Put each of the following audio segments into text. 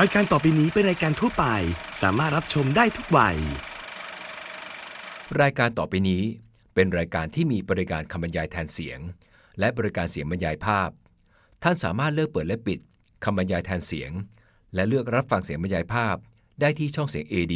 รายการต่อไปนี้เป็นรายการทั่วไป สามารถรับชมได้ทุกวัย รายการต่อไปนี้เป็นรายการที่มีบริการคำบรรยายแทนเสียง และบริการเสียงบรรยายภาพ ท่านสามารถเลือกเปิดและปิดคำบรรยายแทนเสียง และเลือกรับฟังเสียงบรรยายภาพ ได้ที่ช่องเสียง AD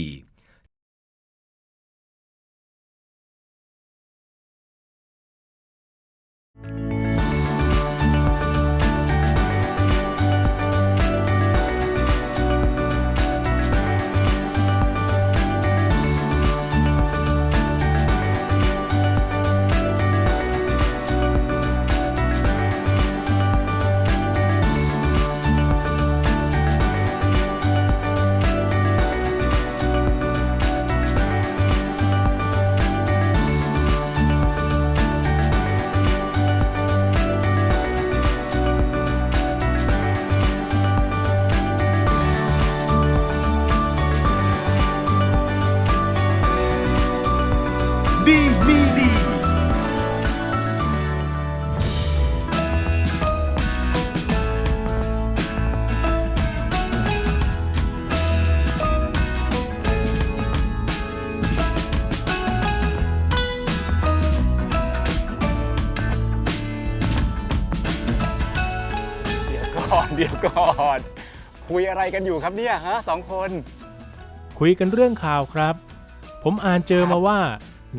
กันอยู่ครับเนี่ยฮะสองคน คุยกันเรื่องข่าวครับ ผมอ่านเจอมาว่า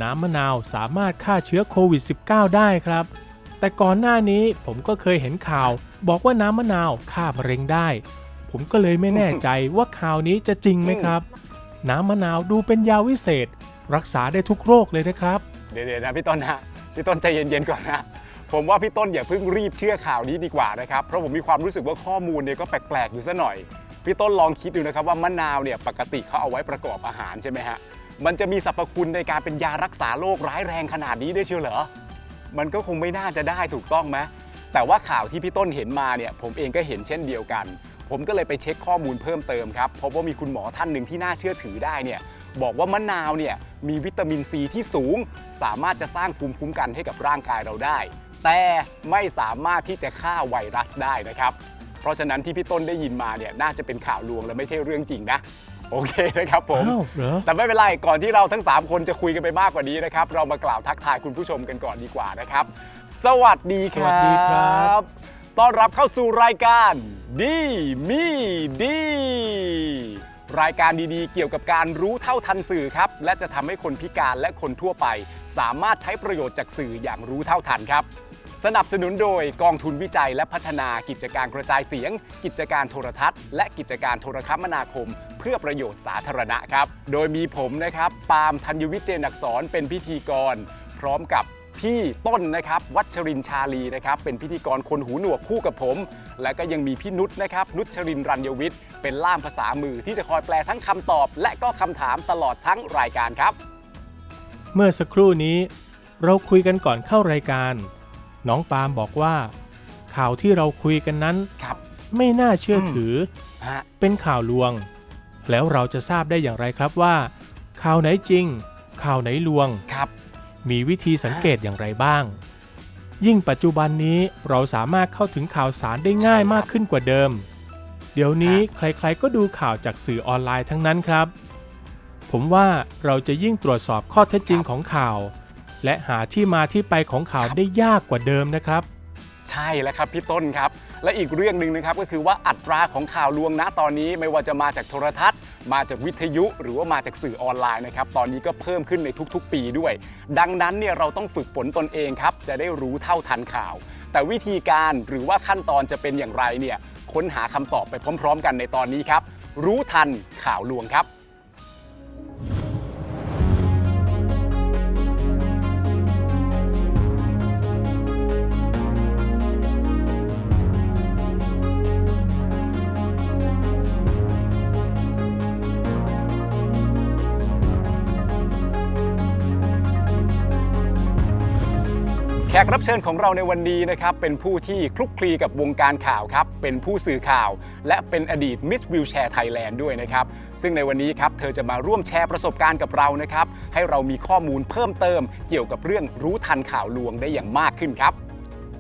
น้ำมะนาวสามารถฆ่าเชื้อโควิด -19 ได้ครับ แต่ก่อนหน้านี้ผมก็เคยเห็นข่าว บอกว่าน้ำมะนาวฆ่ามะเร็งได้ ผมก็เลยไม่แน่ใจว่าข่าวนี้จะจริงไหมครับ น้ำมะนาวดูเป็นยาวิเศษ รักษาได้ทุกโรคเลยนะครับ เดี๋ยวๆนะพี่ต้นนะพี่ต้นใจเย็นๆก่อนนะผมว่าพี่ต้นอย่าเพิ่งรีบเชื่อข่าวนี้ดีกว่านะครับ เพราะผมมีความรู้สึกว่าข้อมูลเนี่ยก็แปลกๆอยู่ซะหน่อย พี่ต้นลองคิดดูนะครับว่ามะนาวเนี่ยปกติเขาเอาไว้ประกอบอาหารใช่ไหมฮะมันจะมีสรรพคุณในการเป็นยารักษาโรคร้ายแรงขนาดนี้ได้เชียวเหรอมันก็คงไม่น่าจะได้ถูกต้องไหมแต่ว่าข่าวที่พี่ต้นเห็นมาเนี่ยผมเองก็เห็นเช่นเดียวกัน ผมก็เลยไปเช็คข้อมูลเพิ่มเติมครับพบว่ามีคุณหมอท่านหนึ่งที่น่าเชื่อถือได้เนี่ยบอกว่ามะนาวเนี่ยมีวิตามินซีที่สูง สามารถจะสร้างภูมิคุ้มกันให้กับร่างกายเราได้ แต่ไม่สามารถที่จะฆ่าไวรัสได้นะครับ ราะฉะนั้นที่พี่ต้นได้ยินมาเนี่ยน่าจะเป็นข่าวลวงและไม่ใช่เรื่องจริงนะโอเคนะครับผม อ้าวเหรอ แต่ไม่เป็นไรก่อนที่เราทั้ง 3 คนจะคุยกันไปมากกว่านี้นะครับ เรามากล่าวทักทายคุณผู้ชมกันก่อนดีกว่านะครับ สวัสดีครับสวัสดีครับ ต้อนรับเข้าสู่รายการดีมีดี รายการดีๆ เกี่ยวกับการรู้เท่าทันสื่อครับ และจะทำให้คนพิการและคนทั่วไป สามารถใช้ประโยชน์จากสื่ออย่างรู้เท่าทันครับ สนับสนุนโดยกองทุนวิจัยและพัฒนากิจการกระจายเสียง กิจการโทรทัศน์ และกิจการโทรคมนาคม เพื่อประโยชน์สาธารณะครับ โดยมีผมนะครับ ปาล์มธัญวิทย์เจนักษรเป็นพิธีกร พร้อมกับพี่ต้นนะครับ วัชรินชาลีนะครับ เป็นพิธีกรคนหูหนวกคู่กับผม และก็ยังมีพี่นุชนะครับ นุชรินร์รัญยวิทย์ เป็นล่ามภาษามือที่จะคอยแปลทั้งคำตอบ และก็คำถามตลอดทั้งรายการครับ เมื่อสักครู่นี้ เราคุยกันก่อนเข้ารายการ น้องปาล์มบอกว่า ข่าวที่เราคุยกันนั้น ครับ ไม่น่าเชื่อถือ ฮะ เป็นข่าวลวง แล้วเราจะทราบได้อย่างไรครับว่า ข่าวไหนจริง ข่าวไหนลวง ครับ มีวิธีสังเกตอย่างไรบ้าง ยิ่งปัจจุบันนี้เราสามารถเข้าถึงข่าวสารได้ง่ายใช่ครับมากขึ้นกว่าเดิม เดี๋ยวนี้ครับใครๆก็ดูข่าวจากสื่อออนไลน์ทั้งนั้นครับ ผมว่าเราจะยิ่งตรวจสอบข้อเท็จจริงของข่าว และหาที่มาที่ไปของข่าวได้ยากกว่าเดิมนะครับ ใช่แล้วครับพี่ต้นครับ และอีกเรื่องหนึ่งนะครับก็คือว่าอัตราของข่าวลวงณตอนนี้ไม่ว่าจะมาจากโทรทัศน์ มาจากวิทยุ หรือว่ามาจากสื่อออนไลน์นะครับตอนนี้ก็เพิ่มขึ้นในทุกๆ ปีด้วย ดังนั้นเนี่ยเราต้องฝึกฝนตนเองครับจะได้รู้เท่าทันข่าว แต่วิธีการหรือว่าขั้นตอนจะเป็นอย่างไรเนี่ยค้นหาคำตอบไปพร้อม ๆ กันในตอนนี้ครับรู้ทันข่าวลวงครับ ขกรับเชิญของเราในวันนี้นะครับเป็นผู้ที่คลุกคลีกับวงการข่าวครับเป็นผู้สื่อข่าว และเป็นอดีตมิสวิวแชร์ไทยแลนด์ด้วยนะครับซึ่งในวันนี้ครับเธอจะมาร่วมแชร์ประสบการณ์กับเรานะครับให้เรามีข้อมูลเพิ่มเติม เกี่ยวกับเรื่องรู้ทันข่าวลวงได้อย่างมากขึ้นครับ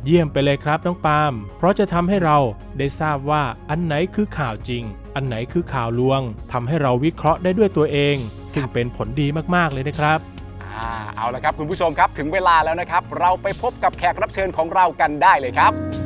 เยี่ยมไปเลยครับน้องปาล์มเพราะจะทำให้เราได้ทราบว่าอันไหนคือข่าวจริง อันไหนคือข่าวลวงทำให้เราวิเคราะห์ได้ด้วยตัวเอง ซึ่งเป็นผลดีมากๆเลยนะครับ เอาละครับคุณผู้ชมครับถึงเวลาแล้วนะครับ เราไปพบกับแขกรับเชิญของเรากันได้เลยครับ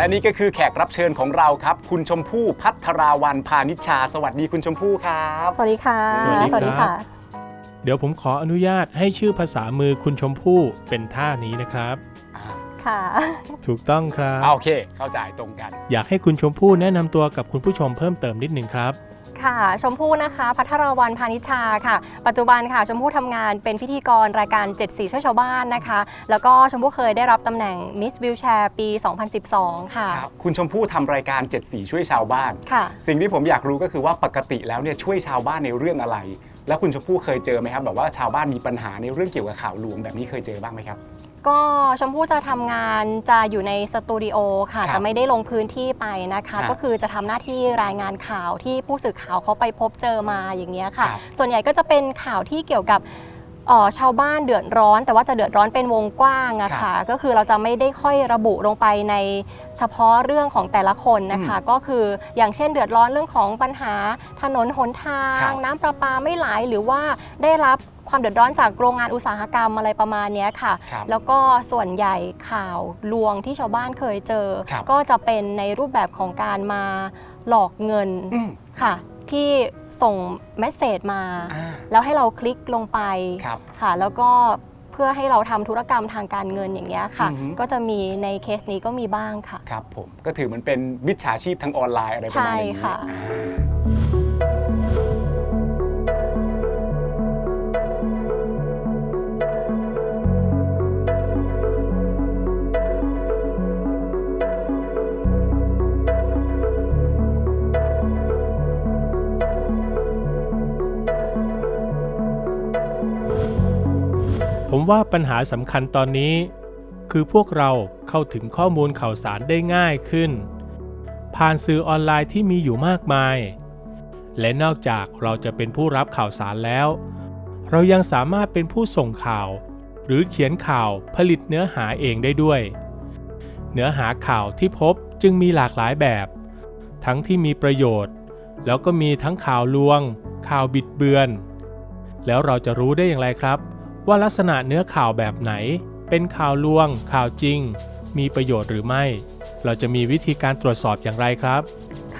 และนี่ก็คือแขกรับเชิญของเราครับ คุณชมพู่พัทราวันพานิชชา สวัสดีคุณชมพู่ครับ สวัสดีค่ะ สวัสดีครับค่ะเดี๋ยวผมขออนุญาตให้ชื่อภาษามือคุณชมพู่เป็นท่านี้นะครับ ค่ะ ถูกต้องครับอ่าโอเค เข้าใจตรงกัน อยากให้คุณชมพู่แนะนำตัวกับคุณผู้ชมเพิ่มเติมนิดหนึ่งครับ ค่ะ ชมพู่นะคะ พัทรวันพานิชชาค่ะ ปัจจุบันค่ะชมพู่ทำงานเป็นพิธีกรรายการ 7 สีช่วยชาวบ้านนะคะ แล้วก็ชมพู่เคยได้รับตำแหน่ง Miss Wheelchair ปี 2012 ค่ะ ครับคุณชมพู่ทำรายการ7สีช่วยชาวบ้าน ค่ะ สิ่งที่ผมอยากรู้ก็คือว่าปกติแล้วเนี่ยช่วยชาวบ้านในเรื่องอะไร แล้วคุณชมพู่เคยเจอไหมครับแบบว่าชาวบ้านมีปัญหาในเรื่องเกี่ยวกับข่าวลวงแบบนี้เคยเจอบ้างไหมครับ ก็ชมพู่จะทำงานจะอยู่ในสตูดิโอค่ะ ครับจะไม่ได้ลงพื้นที่ไปนะคะ ครับก็คือจะทำหน้าที่รายงานข่าวที่ผู้สื่อข่าวเขาไปพบเจอมาอย่างเงี้ยค่ะ ครับส่วนใหญ่ก็จะเป็นข่าวที่เกี่ยวกับเอ่อชาวบ้านเดือดร้อน แต่ว่าจะเดือดร้อนเป็นวงกว้างอะค่ะ ก็คือเราจะไม่ได้ค่อยระบุลงไปในเฉพาะเรื่องของแต่ละคนนะคะ ก็คืออย่างเช่นเดือดร้อนเรื่องของปัญหาถนนหนทาครัง บ น้ำประปาไม่ไหลหรือว่าได้รับ ความเดือดร้อนจากโรงงานอุตสาหกรรมอะไรประมาณเนี้ยค่ะ ครับแล้วก็ส่วนใหญ่ข่าวลวงที่ชาวบ้านเคยเจอ ครับ ก็จะเป็นในรูปแบบของการมาหลอกเงินอืมค่ะ ที่ส่งเมสเซจมา อ่าแล้วให้เราคลิกลงไป ครับ ค่ะแล้วก็เพื่อให้เราทำธุรกรรมทางการเงินอย่างเงี้ยค่ะ อือฮึก็จะมีในเคสนี้ก็มีบ้างค่ะ ครับผมก็ถือมันเป็นมิจฉาชีพทางออนไลน์อะไรประมาณนี้ใช่ค่ะ อ่า ผมว่าปัญหาสำคัญตอนนี้ คือพวกเราเข้าถึงข้อมูลข่าวสารได้ง่ายขึ้น ผ่านสื่อออนไลน์ที่มีอยู่มากมาย และนอกจากเราจะเป็นผู้รับข่าวสารแล้ว เรายังสามารถเป็นผู้ส่งข่าว หรือเขียนข่าวผลิตเนื้อหาเองได้ด้วย เนื้อหาข่าวที่พบจึงมีหลากหลายแบบ ทั้งที่มีประโยชน์ แล้วก็มีทั้งข่าวลวง ข่าวบิดเบือน แล้วเราจะรู้ได้อย่างไรครับ ว่าลักษณะเนื้อข่าวแบบไหน เป็นข่าวลวง ข่าวจริง มีประโยชน์หรือไม่ เราจะมีวิธีการตรวจสอบอย่างไรครับ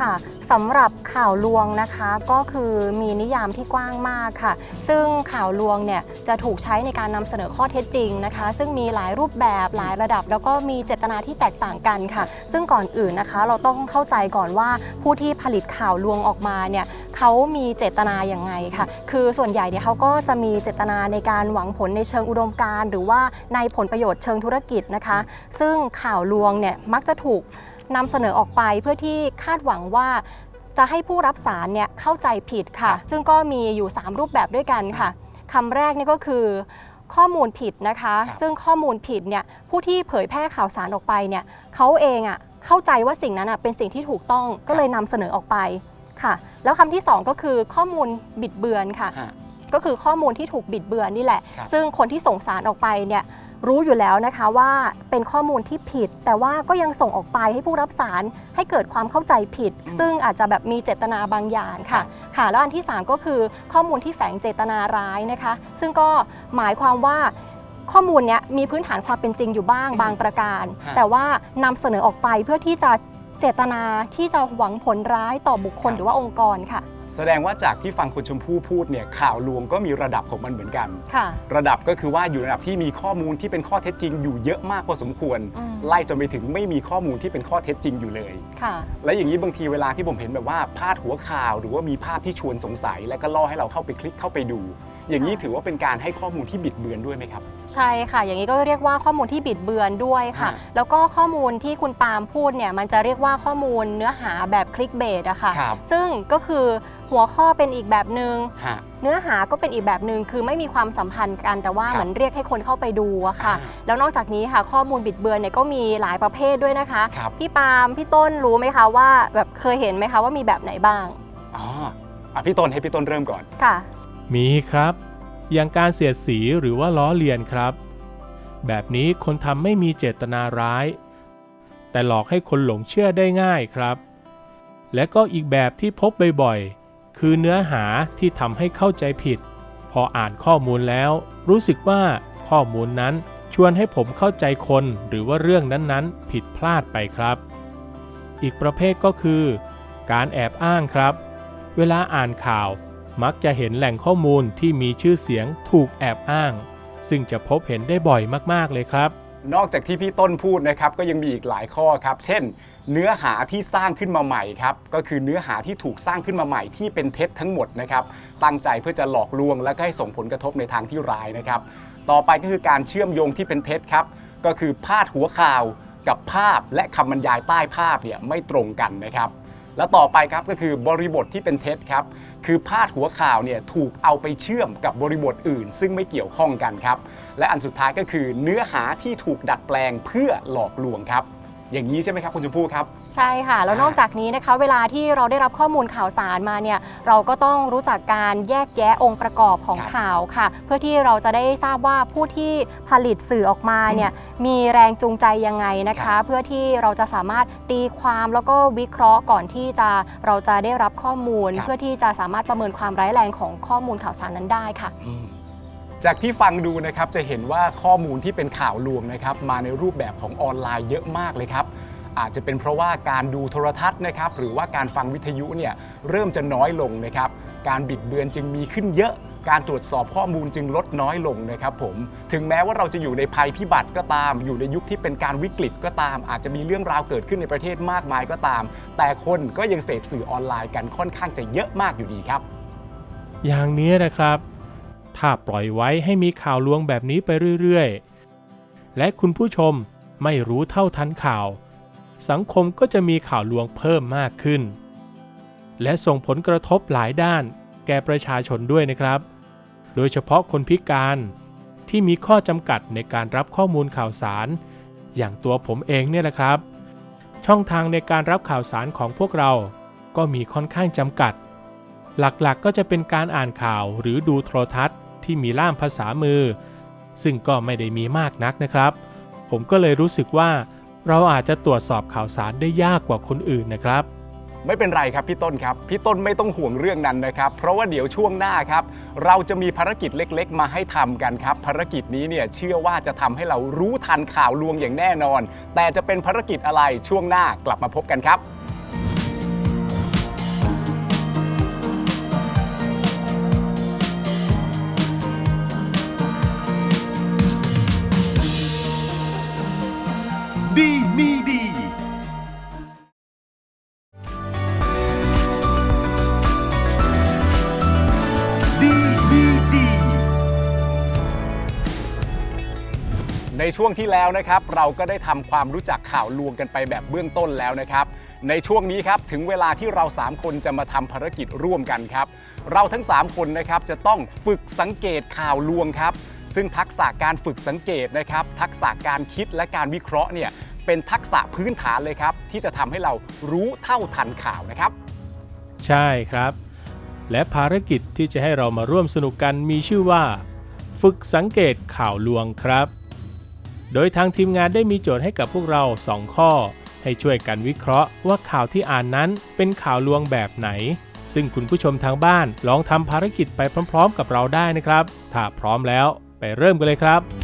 ค่ะสำหรับข่าวลวงนะคะก็คือมีนิยามที่กว้างมากค่ะ ซึ่งข่าวลวงเนี่ยจะถูกใช้ในการนำเสนอข้อเท็จจริงนะคะ ซึ่งมีหลายรูปแบบหลายระดับ แล้วก็มีเจตนาที่แตกต่างกันค่ะ ซึ่งก่อนอื่นนะคะ เราต้องเข้าใจก่อนว่าผู้ที่ผลิตข่าวลวงออกมาเนี่ยเขามีเจตนาอย่างไงค่ะ คือส่วนใหญ่เนี่ยเขาก็จะมีเจตนาในการหวังผลในเชิงอุดมการณ์หรือว่าในผลประโยชน์เชิงธุรกิจนะคะ ซึ่งข่าวลวงเนี่ยมักจะถูก นำเสนอออกไปเพื่อที่คาดหวังว่าจะให้ผู้รับสารเนี่ยเข้าใจผิดค่ะครับซึ่งก็มีอยู่ 3 รูปแบบด้วยกันค่ะคำแรกนี่ก็คือข้อมูลผิดนะคะครับซึ่งข้อมูลผิดเนี่ยผู้ที่เผยแพร่ข่าวสารออกไปเนี่ยเขาเองอะเข้าใจว่าสิ่งนั้นอะเป็นสิ่งที่ถูกต้องก็เลยนำเสนอออกไปค่ะ แล้วคำที่สองก็คือข้อมูลบิดเบือนค่ะฮะก็คือข้อมูลที่ถูกบิดเบือนนี่แหละครับซึ่งคนที่ส่งสารออกไปเนี่ย รู้อยู่แล้วนะคะว่าเป็นข้อมูลที่ผิด แต่ว่าก็ยังส่งออกไปให้ผู้รับสารให้เกิดความเข้าใจผิดอืมซึ่งอาจจะแบบมีเจตนาบางอย่างครัค่ะบค่ะ แล้วอันที่ 3 ก็คือข้อมูลที่แฝงเจตนาร้ายนะคะ ซึ่งก็หมายความว่าข้อมูลเนี้ยมีพื้นฐานความเป็นจริงอยู่บ้างอืมบางประการฮะแต่ว่านำเสนอออกไปเพื่อที่จะเจตนาที่จะหวังผลร้ายต่อบุคคลครับหรือว่าองค์กรค่ะ แสดงว่าจากที่ฟังคุณชมพู่พูดเนี่ยข่าวลวงก็มีระดับของมันเหมือนกัน ค่ะ ระดับก็คือว่าอยู่ในระดับที่มีข้อมูลที่เป็นข้อเท็จจริงอยู่เยอะมากพอสมควร อืม ไล่จนไปถึงไม่มีข้อมูลที่เป็นข้อเท็จจริงอยู่เลย ค่ะ และอย่างนี้บางทีเวลาที่ผมเห็นแบบว่าพาดหัวข่าวหรือว่ามีภาพที่ชวนสงสัย และก็ล่อให้เราเข้าไปคลิกเข้าไปดู อย่างนี้ถือว่าเป็นการให้ข้อมูลที่บิดเบือนด้วยไหมครับ ใช่ค่ะ อย่างนี้ก็เรียกว่าข้อมูลที่บิดเบือนด้วยค่ะ ฮะแล้วก็ข้อมูลที่คุณปาล์มพูดเนี่ยมันจะเรียกว่าข้อมูลเนื้อหาแบบคลิกเบสอะค่ะ ครับซึ่งก็คือ หัวข้อเป็นอีกแบบหนึง่งฮะ เนื้อหาก็เป็นอีกแบบหนึ่งคือไม่มีความสัมพันธ์กันแต่ว่าครับเหมือนเรียกให้คนเข้าไปดูอะค่ะ อ่าแล้วนอกจากนี้ค่ะข้อมูลบิดเบือนเนี่ยก็มีหลายประเภทด้วยนะคะ ครับ พี่ปาล์มพี่ต้นรู้ไหมคะว่าแบบเคยเห็นไหมคะว่ามีแบบไหนบ้างอ๋ออะพี่ต้นให้พี่ต้นเริ่มก่อน ค่ะ มีครับ อย่างการเสียดสีหรือว่าล้อเลียนครับ แบบนี้คนทำไม่มีเจตนาร้าย แต่หลอกให้คนหลงเชื่อได้ง่ายครับ และก็อีกแบบที่พบบ่อยๆ คือเนื้อหาที่ทำให้เข้าใจผิด พออ่านข้อมูลแล้ว รู้สึกว่าข้อมูลนั้นชวนให้ผมเข้าใจคนหรือว่าเรื่องนั้นๆ ผิดพลาดไปครับ อีกประเภทก็คือ การแอบอ้างครับ เวลาอ่านข่าวมักจะเห็นแหล่งข้อมูลที่มีชื่อเสียงถูกแอบอ้าง ซึ่งจะพบเห็นได้บ่อยมากๆเลยครับ นอกจากที่พี่ต้นพูดนะครับก็ยังมีอีกหลายข้อครับ เช่น เนื้อหาที่สร้างขึ้นมาใหม่ครับก็คือเนื้อหาที่ถูกสร้างขึ้นมาใหม่ที่เป็นเท็จทั้งหมดนะครับตั้งใจเพื่อจะหลอกลวง และก็ให้ส่งผลกระทบในทางที่ร้ายนะครับต่อไปก็คือการเชื่อมโยงที่เป็นเท็จครับก็คือพาดหัวข่าวกับภาพและคำบรรยายใต้ภาพเนี่ยไม่ตรงกันนะครับ แล้วต่อไปครับก็คือบริบทที่เป็นเท็จครับ คือพาดหัวข่าวเนี่ยถูกเอาไปเชื่อมกับบริบทอื่น ซึ่งไม่เกี่ยวข้องกันครับ และอันสุดท้ายก็คือเนื้อหาที่ถูกดัดแปลงเพื่อหลอกลวงครับ อย่างนี้ใช่ไหมครับคุณชมพู่ครับ ใช่ค่ะ แล้วนอกจากนี้นะคะ เวลาที่เราได้รับข้อมูลข่าวสารมาเนี่ยเราก็ต้องรู้จักการแยกแยะองค์ประกอบของครับข่าวค่ะ เพื่อที่เราจะได้ทราบว่าผู้ที่ผลิตสื่อออกมาเนี่ยมีแรงจูงใจยังไงนะครัคะ บ เพื่อที่เราจะสามารถตีความแล้วก็วิเคราะห์ก่อนที่จะเราจะได้รับข้อมูล เพื่อที่จะสามารถประเมินความร้ายแรงของข้อมูลข่าวสารนั้นได้ค่ะ อืม จากที่ฟังดูนะครับจะเห็นว่าข้อมูลที่เป็นข่าวลวงนะครับมาในรูปแบบของออนไลน์เยอะมากเลยครับ อาจจะเป็นเพราะว่าการดูโทรทัศน์นะครับหรือว่าการฟังวิทยุเนี่ยเริ่มจะน้อยลงนะครับการบิดเบือนจึงมีขึ้นเยอะการตรวจสอบข้อมูลจึงลดน้อยลงนะครับผมถึงแม้ว่าเราจะอยู่ในภัยพิบัติก็ตาม อยู่ในยุคที่เป็นการวิกฤตก็ตาม อาจจะมีเรื่องราวเกิดขึ้นในประเทศมากมายก็ตาม แต่คนก็ยังเสพสื่อออนไลน์กันค่อนข้างจะเยอะมากอยู่ดีครับ อย่างนี้นะครับ ถ้าปล่อยไว้ให้มีข่าวลวงแบบนี้ไปเรื่อยๆ และคุณผู้ชมไม่รู้เท่าทันข่าว สังคมก็จะมีข่าวลวงเพิ่มมากขึ้น และส่งผลกระทบหลายด้าน แก่ประชาชนด้วยนะครับ โดยเฉพาะคนพิการที่มีข้อจำกัดในการรับข้อมูลข่าวสาร อย่างตัวผมเองเนี่ยแหละครับ ช่องทางในการรับข่าวสารของพวกเรา ก็มีค่อนข้างจำกัด หลักๆก็จะเป็นการอ่านข่าวหรือดูโทรทัศน์ ที่มีล่ามภาษามือ ซึ่งก็ไม่ได้มีมากนักนะครับ ผมก็เลยรู้สึกว่าเราอาจจะตรวจสอบข่าวสารได้ยากกว่าคนอื่นนะครับไม่เป็นไรครับพี่ต้นครับ พี่ต้นไม่ต้องห่วงเรื่องนั้นนะครับ เพราะว่าเดี๋ยวช่วงหน้าครับ เราจะมีภารกิจเล็ก ๆ มาให้ทำกันครับ ภารกิจนี้เนี่ยเชื่อว่าจะทำให้เรารู้ทันข่าวลวงอย่างแน่นอน แต่จะเป็นภารกิจอะไรช่วงหน้ากลับมาพบกันครับ ช่วงที่แล้วนะครับ เราก็ได้ทำความรู้จักข่าวลวงกันไปแบบเบื้องต้นแล้วนะครับ ในช่วงนี้ครับถึงเวลาที่เรา 3 คนจะมาทำภารกิจร่วมกันครับ เราทั้ง 3 คนนะครับจะต้องฝึกสังเกตข่าวลวงครับ ซึ่งทักษะการฝึกสังเกตนะครับ ทักษะการคิดและการวิเคราะห์เนี่ยเป็นทักษะพื้นฐานเลยครับ ที่จะทำให้เรารู้เท่าทันข่าวนะครับ ใช่ครับ และภารกิจที่จะให้เรามาร่วมสนุกกันมีชื่อว่า ฝึกสังเกตข่าวลวงครับ โดยทางทีมงานได้มีโจทย์ให้กับพวกเรา 2 ข้อ ให้ช่วยกันวิเคราะห์ว่าข่าวที่อ่านนั้นเป็นข่าวลวงแบบไหน ซึ่งคุณผู้ชมทางบ้านลองทำภารกิจไปพร้อม ๆ กับเราได้นะครับ ถ้าพร้อมแล้วไปเริ่มกันเลยครับ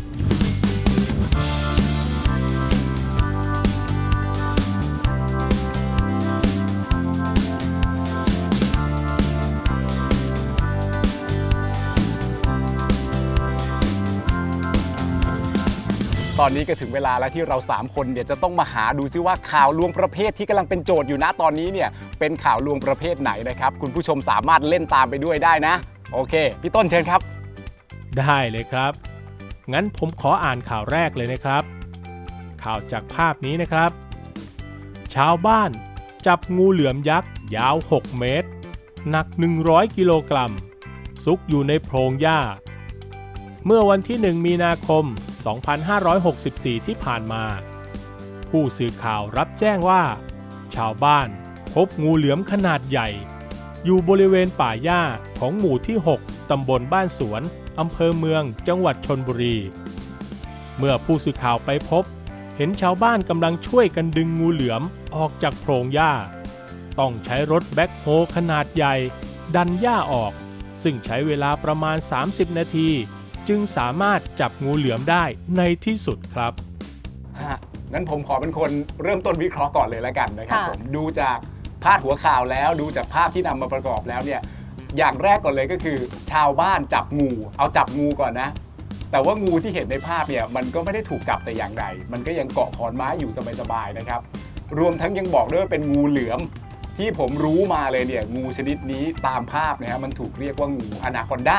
ตอนนี้ก็ถึงเวลาแล้วที่เรา 3 คนเนี่ยจะต้องมาหาดูซิว่าข่าวลวงประเภทที่กำลังเป็นโจทย์อยู่นะตอนนี้เนี่ยเป็นข่าวลวงประเภทไหนนะครับ คุณผู้ชมสามารถเล่นตามไปด้วยได้นะ โอเค พี่ต้นเชิญครับ ได้เลยครับ งั้นผมขออ่านข่าวแรกเลยนะครับ ข่าวจากภาพนี้นะครับ ชาวบ้านจับงูเหลือมยักษ์ยาว 6 เมตร หนัก 100 กิโลกรัมซุกอยู่ในโพรงหญ้า เมื่อวันที่ 1 มีนาคม 2564 ที่ผ่านมา ผู้สื่อข่าวรับแจ้งว่า ชาวบ้านพบงูเหลือมขนาดใหญ่ อยู่บริเวณป่าหญ้าของหมู่ที่ 6 ตำบลบ้านสวน อำเภอเมือง จังหวัดชนบุรี เมื่อผู้สื่อข่าวไปพบ เห็นชาวบ้านกำลังช่วยกันดึงงูเหลือมออกจากโพรงหญ้า ต้องใช้รถแบ็คโฮขนาดใหญ่ ดันหญ้าออก ซึ่งใช้เวลาประมาณ 30 นาที จึงสามารถจับงูเหลือมได้ในที่สุดครับ ฮะงั้นผมขอเป็นคนเริ่มต้นวิเคราะห์ก่อนเลยแล้วกันนะครับค่ะ ผมดูจากพาดหัวข่าวแล้วดูจากภาพที่นำมาประกอบแล้วเนี่ยอย่างแรกก่อนเลยก็คือ ชาวบ้านจับงู เอาจับงูก่อนนะ แต่ว่างูที่เห็นในภาพเนี่ยมันก็ไม่ได้ถูกจับแต่อย่างใดมันก็ยังเกาะขอนไม้อยู่สบายๆนะครับ รวมทั้งยังบอกด้วยว่าเป็นงูเหลือม ที่ผมรู้มาเลยเนี่ยงูชนิดนี้ตามภาพนะฮะมันถูกเรียกว่างูอนาคอนดา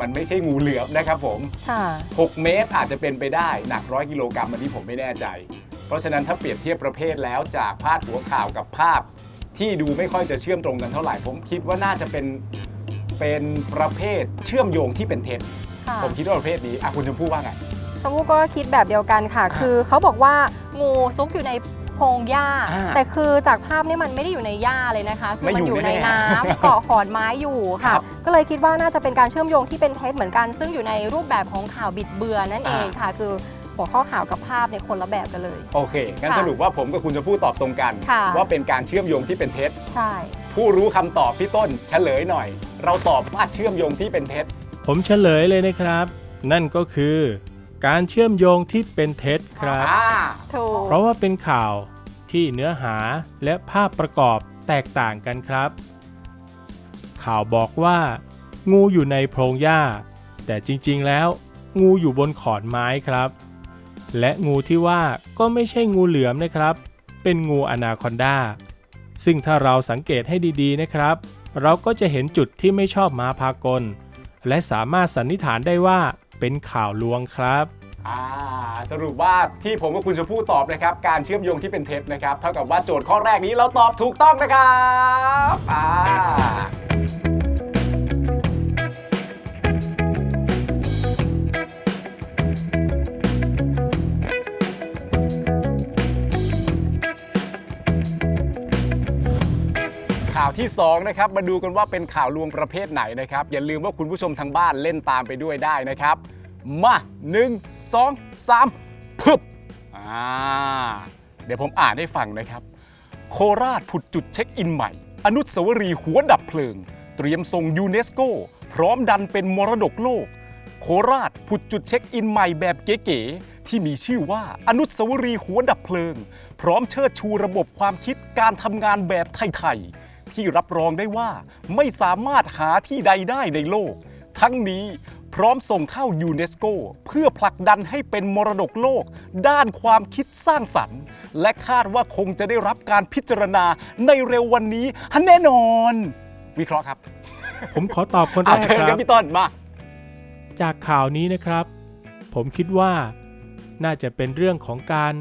มันไม่ใช่งูเหลือมนะครับผมค่ะ6เมตรอาจจะเป็นไปได้ หนักร้อยกิโลกรัมอันนี้ผมไม่แน่ใจ เพราะฉะนั้นถ้าเปรียบเทียบประเภทแล้วจากพาดหัวข่าวกับภาพ ที่ดูไม่ค่อยจะเชื่อมตรงกันเท่าไหร่ ผมคิดว่าน่าจะเป็นเป็นประเภทเชื่อมโยงที่เป็นเท็จ ค่ะผมคิดว่าประเภทนี้อะคุณชมพู่ว่าไง ชมพู่ก็คิดแบบเดียวกันค่ะ คือเขาบอกว่างูซุกอยู่ในโพรงหญ้า อ่าแต่คือจากภาพนี่มันไม่ได้อยู่ในหญ้าเลยนะคะ คืไม่มัอยู่อยู่ในแน่ๆน้ำเกาะขอนไม้อยู่ครัค่ะบก็เลยคิดว่าน่าจะเป็นการเชื่อมโยงที่เป็นเท็จเหมือนกัน ซึ่งอยู่ในรูปแบบของข่าวบิดเบือนนั่นเองค่ะ คือหัวข้อข่าวกับภาพเนี่ยคนละแบบกันเลย โอเค งั้นค่ะสรุปว่าผมกับคุณชมพู่ตอบตรงกัน ค่ะ ว่าเป็นการเชื่อมโยงที่เป็นเท็จ ใช่ ผู้รู้คำตอบพี่ต้นเฉลยหน่อย เราตอบว่าเชื่อมโยงที่เป็นเท็จ ผมเฉลยเลยนะครับ นั่นก็คือ การเชื่อมโยงที่เป็นเท็จครับอ่าถูก เพราะว่าเป็นข่าวที่เนื้อหาและภาพประกอบแตกต่างกันครับ ข่าวบอกว่า งูอยู่ในโพรงหญ้า แต่จริงๆแล้ว งูอยู่บนขอนไม้ครับ และงูที่ว่าก็ไม่ใช่งูเหลือมนะครับ เป็นงูอนาคอนดาซึ่งถ้าเราสังเกตให้ดีๆนะครับ เราก็จะเห็นจุดที่ไม่ชอบมาพากล และสามารถสันนิษฐานได้ว่าเป็นข่าวลวงครับ อ่าสรุปว่าที่ผมกับคุณชมพู่ตอบนะครับ การเชื่อมโยงที่เป็นเท็จนะครับ เท่ากับว่าโจทย์ข้อแรกนี้เราตอบถูกต้องนะครับอ่าข่าวที่สองนะครับมาดูกันว่าเป็นข่าวลวงประเภทไหนนะครับ อย่าลืมว่าคุณผู้ชมทางบ้านเล่นตามไปด้วยได้นะครับ มา1 2 3พึบอ่าเดี๋ยวผมอ่านให้ฟังนะครับ โคราชผุดจุดเช็คอินใหม่ อนุสาวรีย์หัวดับเพลิง เตรียมส่งยูเนสโก พร้อมดันเป็นมรดกโลก โคราชผุดจุดเช็คอินใหม่แบบเก๋ๆที่มีชื่อว่าอนุสาวรีย์หัวดับเพลิง พร้อมเชิดชูระบบความคิดการทำงานแบบไทยๆที่รับรองได้ว่าไม่สามารถหาที่ใดได้ในโลก ทั้งนี้ พร้อมส่งเข้ายูเนสโกเพื่อผลักดันให้เป็นมรดกโลก ด้านความคิดสร้างสรรค์ และคาดว่าคงจะได้รับการพิจารณาในเร็ววันนี้แน่นอน วิเคราะห์ครับ ผมขอตอบคนแรเอากเชิญคครัรับบ พี่ต้นมา จากข่าวนี้นะครับ ผมคิดว่าน่าจะเป็นเรื่องของการ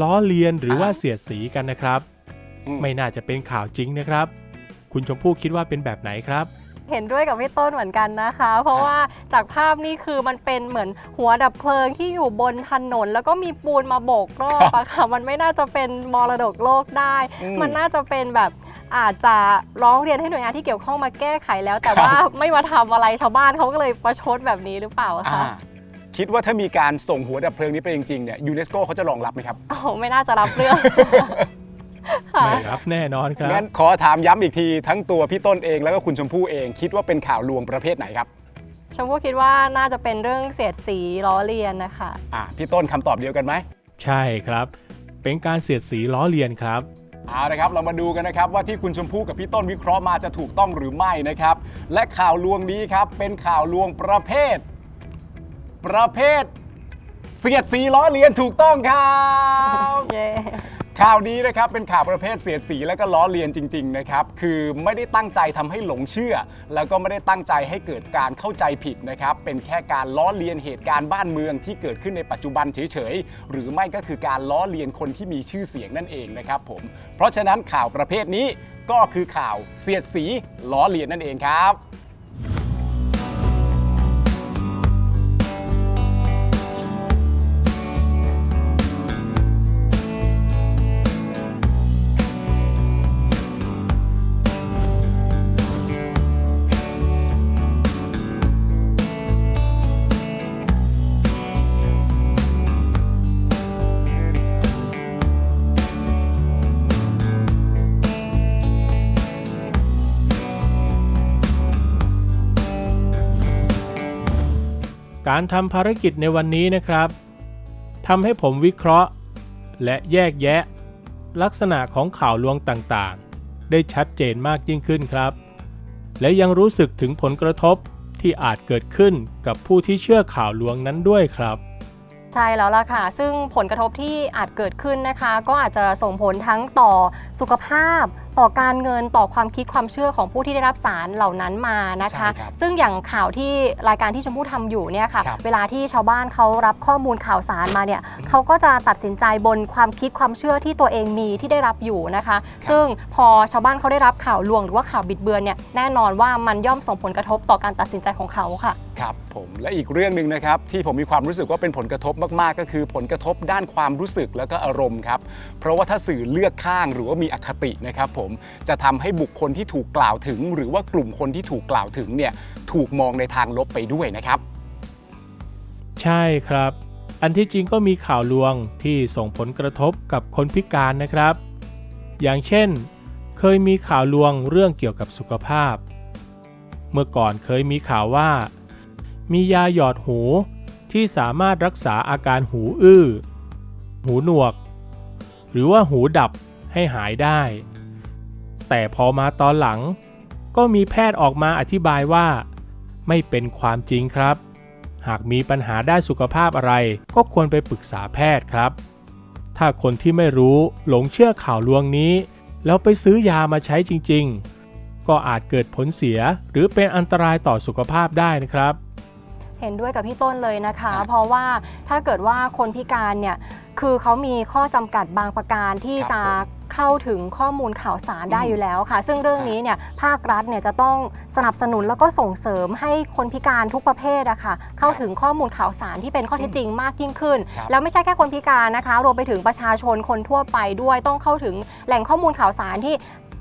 ล้อเลียนหรือว่าอ่าเสียดสีกันนะครับ อืม ไม่น่าจะเป็นข่าวจริงนะครับ คุณชมพู่คิดว่าเป็นแบบไหนครับ เห็นด้วยกับพี่ต้นเหมือนกันนะคะ เพราะว่าจากภาพนี่คือมันเป็นเหมือนหัวดับเพลิงที่อยู่บนถนน แล้วก็มีปูนมาโบกรอบอะค่ะมันไม่น่าจะเป็นมรดกโลกได้อืมมันน่าจะเป็นแบบอาจจะร้องเรียนให้หน่วยงานที่เกี่ยวข้องมาแก้ไขแล้ว แต่ว่าไม่มาทำอะไรชาวบ้านเขาก็เลยประชดแบบนี้หรือเปล่าอ่าคะคิดว่าถ้ามีการส่งหัวดับเพลิงนี้ไปจริงๆเนี่ยยูเนสโกเขาจะรองรับไหมครับโอ้โหไม่น่าจะรับเรื่องค่ะ ไม่รับแน่นอนครับงั้นขอถามย้ำอีกทีทั้งตัวพี่ต้นเองแล้วก็คุณชมพู่เองคิดว่าเป็นข่าวลวงประเภทไหนครับชมพู่คิดว่าน่าจะเป็นเรื่องเสียดสีล้อเลียนนะคะอ่าพี่ต้นคำตอบเดียวกันไหมใช่ครับ เป็นการเสียดสีล้อเลียนครับเอาละครับเรามาดูกันนะครับว่าที่คุณชมพู่กับพี่ต้นวิเคราะห์มาจะถูกต้องหรือไม่นะครับ และข่าวลวงนี้ครับเป็นข่าวลวงประเภท ประเภท เสียดสีล้อเลียนถูกต้องครับเย้ ข่าวนี้นะครับเป็นข่าวประเภทเสียดสีและก็ล้อเลียนจริงๆนะครับคือไม่ได้ตั้งใจทำให้หลงเชื่อ แล้วก็ไม่ได้ตั้งใจให้เกิดการเข้าใจผิดนะครับเป็นแค่การล้อเลียนเหตุการณ์บ้านเมืองที่เกิดขึ้นในปัจจุบันเฉยๆหรือไม่ก็คือการล้อเลียนคนที่มีชื่อเสียงนั่นเองนะครับผมเพราะฉะนั้นข่าวประเภทนี้ก็คือข่าวเสียดสีล้อเลียนนั่นเองครับ การทำภารกิจในวันนี้นะครับทำให้ผมวิเคราะห์ และแยกแยะ ลักษณะของข่าวลวงต่างๆ ได้ชัดเจนมากยิ่งขึ้นครับ และยังรู้สึกถึงผลกระทบที่อาจเกิดขึ้นกับผู้ที่เชื่อข่าวลวงนั้นด้วยครับใช่แล้วล่ะค่ะ ซึ่งผลกระทบที่อาจเกิดขึ้นนะคะ ก็อาจจะส่งผลทั้งต่อสุขภาพ ต่อการเงินต่อความคิดความเชื่อของผู้ที่ได้รับสารเหล่านั้นมานะคะ ใช่ครับซึ่งอย่างข่าวที่รายการที่ชมพู่ทำอยู่เนี่ยค่ะ ครับเวลาที่ชาวบ้านเขารับข้อมูลข่าวสารมาเนี่ยเขาก็จะตัดสินใจบนความคิดความเชื่อที่ตัวเองมีที่ได้รับอยู่นะคะ ซึ่งพอชาวบ้านเขาได้รับข่าวลวงหรือว่าข่าวบิดเบือนเนี่ยแน่นอนว่ามันย่อมส่งผลกระทบต่อการตัดสินใจของเขาค่ะ ครับผมและอีกเรื่องหนึ่งนะครับที่ผมมีความรู้สึกว่าเป็นผลกระทบมากๆ ก็คือผลกระทบด้านความรู้สึกแล้วก็อารมณ์ครับเพราะว่าถ้าสื่อเลือกข้างหรือว่ามีอคตินะครับผมจะทำให้บุคคลที่ถูกกล่าวถึง หรือว่ากลุ่มคนที่ถูกกล่าวถึงเนี่ยถูกมองในทางลบไปด้วยนะครับ ใช่ครับ อันที่จริงก็มีข่าวลวงที่ส่งผลกระทบกับคนพิการนะครับ อย่างเช่น เคยมีข่าวลวงเรื่องเกี่ยวกับสุขภาพ เมื่อก่อนเคยมีข่าวว่า มียาหยอดหูที่สามารถรักษาอาการหูอื้อ หูหนวก หรือว่าหูดับให้หายได้ แต่พอมาตอนหลัง ก็มีแพทย์ออกมาอธิบายว่า ไม่เป็นความจริงครับ หากมีปัญหาด้านสุขภาพอะไร ก็ควรไปปรึกษาแพทย์ครับ ถ้าคนที่ไม่รู้หลงเชื่อข่าวลวงนี้ แล้วไปซื้อยามาใช้จริง ๆ ก็อาจเกิดผลเสียหรือเป็นอันตรายต่อสุขภาพได้นะครับ เห็นด้วยกับพี่ต้นเลยนะคะครับเพราะว่าถ้าเกิดว่าคนพิการเนี่ยคือเขามีข้อจำกัดบางประการที่ครับจะผมเข้าถึงข้อมูลข่าวสารได้อืมอยู่แล้วค่ะ ซึ่งเรื่องนี้เนี่ยภาครัฐเนี่ยจะต้องสนับสนุนแล้วก็ส่งเสริมให้คนพิการทุกประเภทอะค่ะเข้าถึงข้อมูลข่าวสารที่เป็นข้อเท็จจริงมากยิ่งขึ้นครับแล้วไม่ใช่แค่คนพิการนะคะ รวมไปถึงประชาชนคนทั่วไปด้วยต้องเข้าถึงแหล่งข้อมูลข่าวสารที่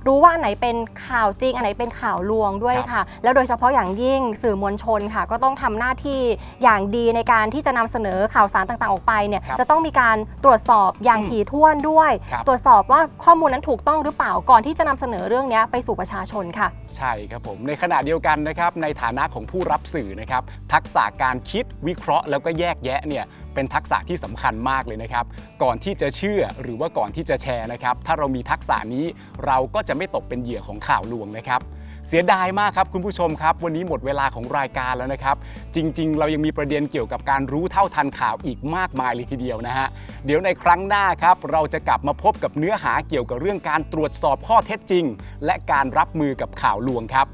รู้ว่าอันไหนเป็นข่าวจริง อันไหนเป็นข่าวลวงด้วยครับค่ะ แล้วโดยเฉพาะอย่างยิ่งสื่อมวลชนค่ะ ก็ต้องทำหน้าที่อย่างดีในการที่จะนำเสนอข่าวสารต่างๆ ออกไปเนี่ยครับจะต้องมีการตรวจสอบอย่างอืมถี่ถ้วนด้วยครับตรวจสอบว่าข้อมูลนั้นถูกต้องหรือเปล่าก่อนที่จะนำเสนอเรื่องนี้ไปสู่ประชาชนค่ะ ใช่ครับผมในขณะเดียวกันนะครับในฐานะของผู้รับสื่อนะครับทักษะการคิดวิเคราะห์แล้วก็แยกแยะเนี่ย เป็นทักษะที่สำคัญมากเลยนะครับ ก่อนที่จะเชื่อหรือว่าก่อนที่จะแชร์นะครับ ถ้าเรามีทักษะนี้เราก็จะไม่ตกเป็นเหยื่อของข่าวลวงนะครับ เสียดายมากครับคุณผู้ชมครับ วันนี้หมดเวลาของรายการแล้วนะครับ จริง ๆ เรายังมีประเด็นเกี่ยวกับการรู้เท่าทันข่าวอีกมากมายเลยทีเดียวนะฮะเดี๋ยวในครั้งหน้าครับเราจะกลับมาพบกับเนื้อหาเกี่ยวกับเรื่องการตรวจสอบข้อเท็จจริง และการรับมือกับข่าวลวงครับ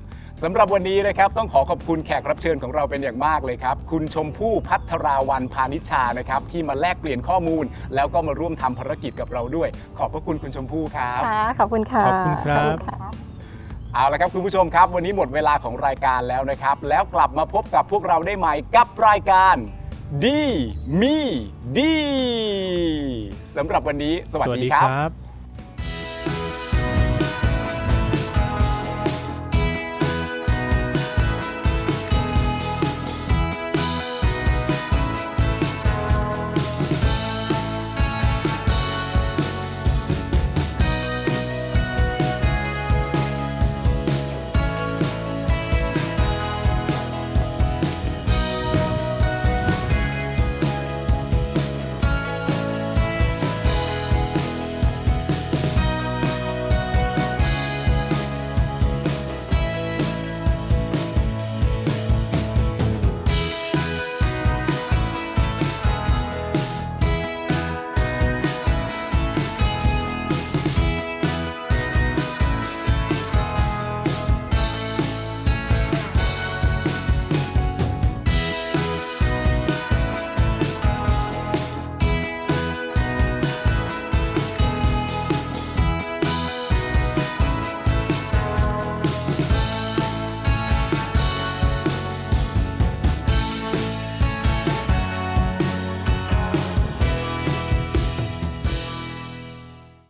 สำหรับวันนี้นะครับต้องขอขอบคุณแขกรับเชิญของเราเป็นอย่างมากเลยครับ คุณชมพู่พัทราวันพานิชชานะครับที่มาแลกเปลี่ยนข้อมูล แล้วก็มาร่วมทำภารกิจกับเราด้วย ขอบพระคุณคุณชมพู่ครับ ค่ะ ขอบคุณค่ะขอบคุณครับ ขอณะ เอาละครับคุณผู้ชมครับ วันนี้หมดเวลาของรายการแล้วนะครับ แล้วกลับมาพบกับพวกเราได้ใหม่กับรายการดีมีดีสำหรับวันนี้ สวัสดีครับครับ